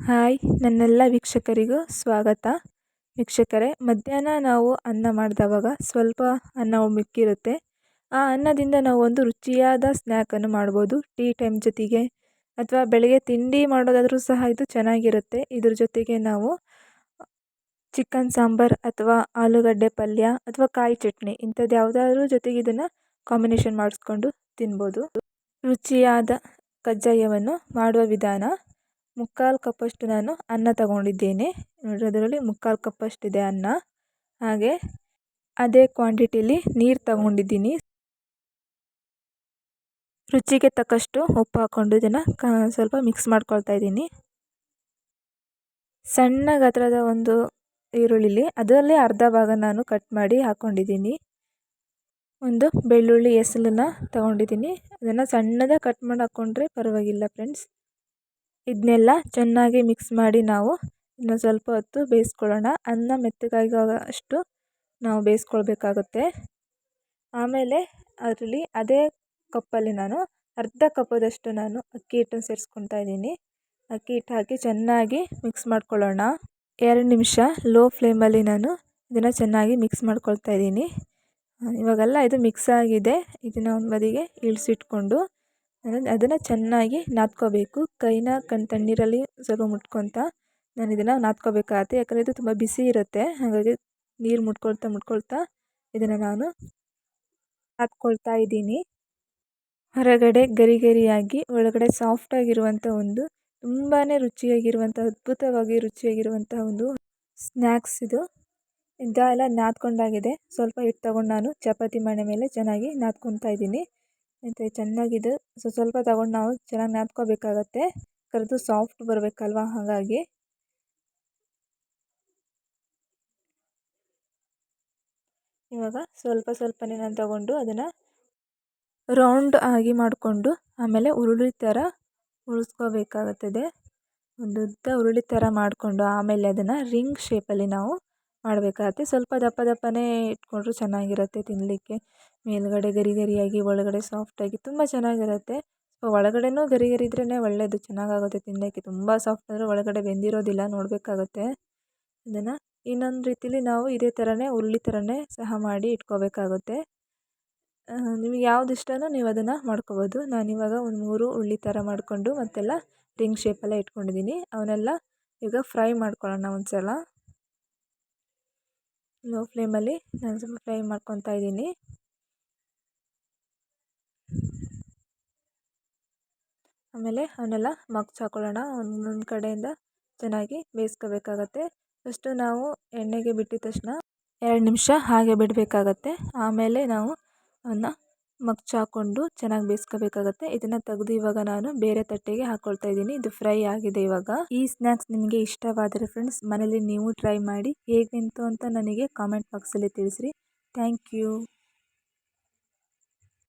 Hi, ನನ್ನೆಲ್ಲ ವೀಕ್ಷಕರಿಗೂ ಸ್ವಾಗತ. ವೀಕ್ಷಕರೇ, ಮಧ್ಯಾಹ್ನ ನಾವು ಅನ್ನ ಮಾಡಿದವಾಗ ಸ್ವಲ್ಪ ಅನ್ನ ಮಿಕ್ಕಿರುತ್ತೆ ಆ ಅನ್ನದಿಂದ ನಾವು ಒಂದು ರುಚಿಯಾದ ಸ್ನ್ಯಾಕನ್ನು ಮಾಡ್ಬೋದು. ಟೀ ಟೈಮ್ ಜೊತೆಗೆ ಅಥವಾ ಬೆಳಗ್ಗೆ ತಿಂಡಿ ಮಾಡೋದಾದರೂ ಸಹ ಇದು ಚೆನ್ನಾಗಿರುತ್ತೆ. ಇದ್ರ ಜೊತೆಗೆ ನಾವು ಚಿಕನ್ ಸಾಂಬಾರು ಅಥವಾ ಆಲೂಗಡ್ಡೆ ಪಲ್ಯ ಅಥವಾ ಕಾಯಿ ಚಟ್ನಿ ಇಂಥದ್ದು ಯಾವುದಾದ್ರೂ ಜೊತೆಗೆ ಇದನ್ನು ಕಾಂಬಿನೇಷನ್ ಮಾಡಿಸ್ಕೊಂಡು ತಿನ್ಬೋದು. ರುಚಿಯಾದ ಕಜ್ಜಾಯವನ್ನು ಮಾಡುವ ವಿಧಾನ ಮುಕ್ಕಾಲು ಕಪ್ಪಷ್ಟು ನಾನು ಅನ್ನ ತಗೊಂಡಿದ್ದೇನೆ. ನೋಡಿರಿ, ಅದರಲ್ಲಿ ಮುಕ್ಕಾಲು ಕಪ್ಪಷ್ಟಿದೆ ಅನ್ನ. ಹಾಗೆ ಅದೇ ಕ್ವಾಂಟಿಟಿಲಿ ನೀರು ತಗೊಂಡಿದ್ದೀನಿ. ರುಚಿಗೆ ತಕ್ಕಷ್ಟು ಉಪ್ಪು ಹಾಕ್ಕೊಂಡು ಇದನ್ನು ಸ್ವಲ್ಪ ಮಿಕ್ಸ್ ಮಾಡ್ಕೊಳ್ತಾ ಇದ್ದೀನಿ. ಸಣ್ಣ ಗಾತ್ರದ ಒಂದು ಈರುಳ್ಳಿಲಿ ಅದರಲ್ಲಿ ಅರ್ಧ ಭಾಗ ನಾನು ಕಟ್ ಮಾಡಿ ಹಾಕ್ಕೊಂಡಿದ್ದೀನಿ ಒಂದು ಬೆಳ್ಳುಳ್ಳಿ ಎಸಲನ್ನು ತಗೊಂಡಿದ್ದೀನಿ. ಅದನ್ನು ಸಣ್ಣದಾಗಿ ಕಟ್ ಮಾಡಿ ಹಾಕ್ಕೊಂಡ್ರೆ ಪರವಾಗಿಲ್ಲ ಫ್ರೆಂಡ್ಸ್ ಇದನ್ನೆಲ್ಲ ಚೆನ್ನಾಗಿ ಮಿಕ್ಸ್ ಮಾಡಿ ನಾವು ಇನ್ನು ಸ್ವಲ್ಪ ಹೊತ್ತು ಬೇಯಿಸ್ಕೊಳ್ಳೋಣ. ಅನ್ನ ಮೆತ್ತಗಾಗೋ ಅಷ್ಟು ನಾವು ಬೇಯಿಸ್ಕೊಳ್ಬೇಕಾಗುತ್ತೆ. ಆಮೇಲೆ ಅದರಲ್ಲಿ ಅದೇ ಕಪ್ಪಲ್ಲಿ ನಾನು ಅರ್ಧ ಕಪ್ಪದಷ್ಟು ನಾನು ಅಕ್ಕಿ ಹಿಟ್ಟನ್ನು ಸೇರಿಸ್ಕೊತಾ ಇದ್ದೀನಿ. ಅಕ್ಕಿ ಹಿಟ್ಟು ಹಾಕಿ ಚೆನ್ನಾಗಿ ಮಿಕ್ಸ್ ಮಾಡ್ಕೊಳ್ಳೋಣ. ಎರಡು ನಿಮಿಷ ಲೋ ಫ್ಲೇಮಲ್ಲಿ ನಾನು ಇದನ್ನು ಚೆನ್ನಾಗಿ ಮಿಕ್ಸ್ ಮಾಡ್ಕೊಳ್ತಾ ಇದ್ದೀನಿ. ಇವಾಗೆಲ್ಲ ಇದು ಮಿಕ್ಸ್ ಆಗಿದೆ. ಇದನ್ನು ಒಂದು ಬದಿಗೆ ಇಳಿಸಿಟ್ಕೊಂಡು ಅದನ್ನು ಚೆನ್ನಾಗಿ ನಾದ್ಕೋಬೇಕು. ಕೈನ ಕಣ್ಣು ತಣ್ಣೀರಲ್ಲಿ ಸ್ವಲ್ಪ ಮುಟ್ಕೊತಾ ನಾನು ಇದನ್ನು ನಾದ್ಕೋಬೇಕಾಗತ್ತೆ ಯಾಕಂದರೆ ಇದು ತುಂಬ ಬಿಸಿ ಇರುತ್ತೆ. ಹಾಗಾಗಿ ನೀರು ಮುಟ್ಕೊಳ್ತಾ ಮುಟ್ಕೊಳ್ತಾ ಇದನ್ನು ನಾನು ನಾದ್ಕೊಳ್ತಾ ಇದ್ದೀನಿ. ಹೊರಗಡೆ ಗರಿ ಗರಿಯಾಗಿ ಒಳಗಡೆ ಸಾಫ್ಟಾಗಿರುವಂಥ ಒಂದು ತುಂಬಾ ರುಚಿಯಾಗಿರುವಂಥ ಅದ್ಭುತವಾಗಿ ರುಚಿಯಾಗಿರುವಂಥ ಒಂದು ಸ್ನ್ಯಾಕ್ಸ್ ಇದು. ಇದೆಲ್ಲ ನಾದ್ಕೊಂಡಾಗಿದೆ. ಸ್ವಲ್ಪ ಹಿಟ್ಟು ತಗೊಂಡು ನಾನು ಚಪಾತಿ ಮಣೆ ಮೇಲೆ ಚೆನ್ನಾಗಿ ನಾದ್ಕೊತಾ ಇದ್ದೀನಿ. ಮತ್ತು ಚೆನ್ನಾಗಿದು. ಸೊ, ಸ್ವಲ್ಪ ತಗೊಂಡು ನಾವು ಚೆನ್ನಾಗಿ ನಾದ್ಕೋಬೇಕಾಗತ್ತೆ ಕರೆದು ಸಾಫ್ಟ್ ಬರಬೇಕಲ್ವಾ? ಹಾಗಾಗಿ. ಇವಾಗ ಸ್ವಲ್ಪ ಸ್ವಲ್ಪನೇ ನಾನು ತಗೊಂಡು ಅದನ್ನು ರೌಂಡ್ ಆಗಿ ಮಾಡಿಕೊಂಡು ಆಮೇಲೆ ಉರುಳಿ ಥರ ಉಳಿಸ್ಕೋಬೇಕಾಗುತ್ತದೆ. ಒಂದು ಉದ್ದ ಉರುಳಿ ಥರ ಮಾಡಿಕೊಂಡು ಆಮೇಲೆ ಅದನ್ನು ರಿಂಗ್ ಶೇಪಲ್ಲಿ ನಾವು ಮಾಡಬೇಕಾಗತ್ತೆ. ಸ್ವಲ್ಪ ದಪ್ಪ ದಪ್ಪನೇ ಇಟ್ಕೊಂಡ್ರೂ ಚೆನ್ನಾಗಿರುತ್ತೆ ತಿನ್ನಲಿಕ್ಕೆ ಮೇಲುಗಡೆ ಗರಿ ಗರಿಯಾಗಿ, ಒಳಗಡೆ ಸಾಫ್ಟಾಗಿ ತುಂಬ ಚೆನ್ನಾಗಿರುತ್ತೆ. ಒಳಗಡೆನೂ ಗರಿ ಗರಿ ಇದ್ರೇ ಒಳ್ಳೆಯದು ಚೆನ್ನಾಗಾಗುತ್ತೆ ತಿನ್ನೋಕ್ಕೆ ತುಂಬ ಸಾಫ್ಟ್ ಆದರೆ ಒಳಗಡೆ ಬೆಂದಿರೋದಿಲ್ಲ, ನೋಡಬೇಕಾಗುತ್ತೆ. ಅದನ್ನು ಇನ್ನೊಂದು ರೀತಿಲಿ ನಾವು ಇದೇ ಥರನೇ ಉರುಳಿ ಥರನೇ ಸಹ ಮಾಡಿ ಇಟ್ಕೋಬೇಕಾಗುತ್ತೆ. ನಿಮಗೆ ಯಾವ್ದು ಇಷ್ಟನೋ ನೀವು ಅದನ್ನು ಮಾಡ್ಕೋಬೋದು. ನಾನಿವಾಗ ಒಂದು ಮೂರು ಉಳ್ಳಿ ಥರ ಮಾಡಿಕೊಂಡು ಮತ್ತೆಲ್ಲ ರಿಂಗ್ ಶೇಪೆಲ್ಲ ಇಟ್ಕೊಂಡಿದ್ದೀನಿ ಅವನ್ನೆಲ್ಲ ಈಗ ಫ್ರೈ ಮಾಡ್ಕೊಳ್ಳೋಣ ಒಂದು ಸಲ ಲೋ ಫ್ಲೇಮಲ್ಲಿ ನಾನು ಸ್ವಲ್ಪ ಫ್ರೈ ಮಾಡ್ಕೊತಾ ಇದ್ದೀನಿ. ಆಮೇಲೆ ಅವನ್ನೆಲ್ಲ ಮಗ್ಚಾಕೊಳ್ಳೋಣ ಒಂದೊಂದು ಕಡೆಯಿಂದ ಚೆನ್ನಾಗಿ ಬೇಯಿಸ್ಕೋಬೇಕಾಗತ್ತೆ. ಫಸ್ಟು ನಾವು ಎಣ್ಣೆಗೆ ಬಿಟ್ಟಿದ ತಕ್ಷಣ ಎರಡು ನಿಮಿಷ ಹಾಗೆ ಬಿಡಬೇಕಾಗತ್ತೆ. ಆಮೇಲೆ ನಾವು ಅವನ್ನ ಮಗ್ಚಾಕೊಂಡು ಚೆನ್ನಾಗಿ ಬೇಯಿಸ್ಕೋಬೇಕಾಗತ್ತೆ. ಇದನ್ನು ತೆಗೆದು ಇವಾಗ ನಾನು ಬೇರೆ ತಟ್ಟೆಗೆ ಹಾಕ್ಕೊಳ್ತಾ ಇದ್ದೀನಿ. ಇದು ಫ್ರೈ ಆಗಿದೆ ಇವಾಗ. ಈ ಸ್ನಾಕ್ಸ್ ನಿಮಗೆ ಇಷ್ಟವಾದರೆ ಫ್ರೆಂಡ್ಸ್ ಮನೇಲಿ ನೀವು ಟ್ರೈ ಮಾಡಿ ಹೇಗೆ ಅಂತ ನನಗೆ ಕಾಮೆಂಟ್ ಬಾಕ್ಸಲ್ಲಿ ತಿಳಿಸ್ರಿ. Thank you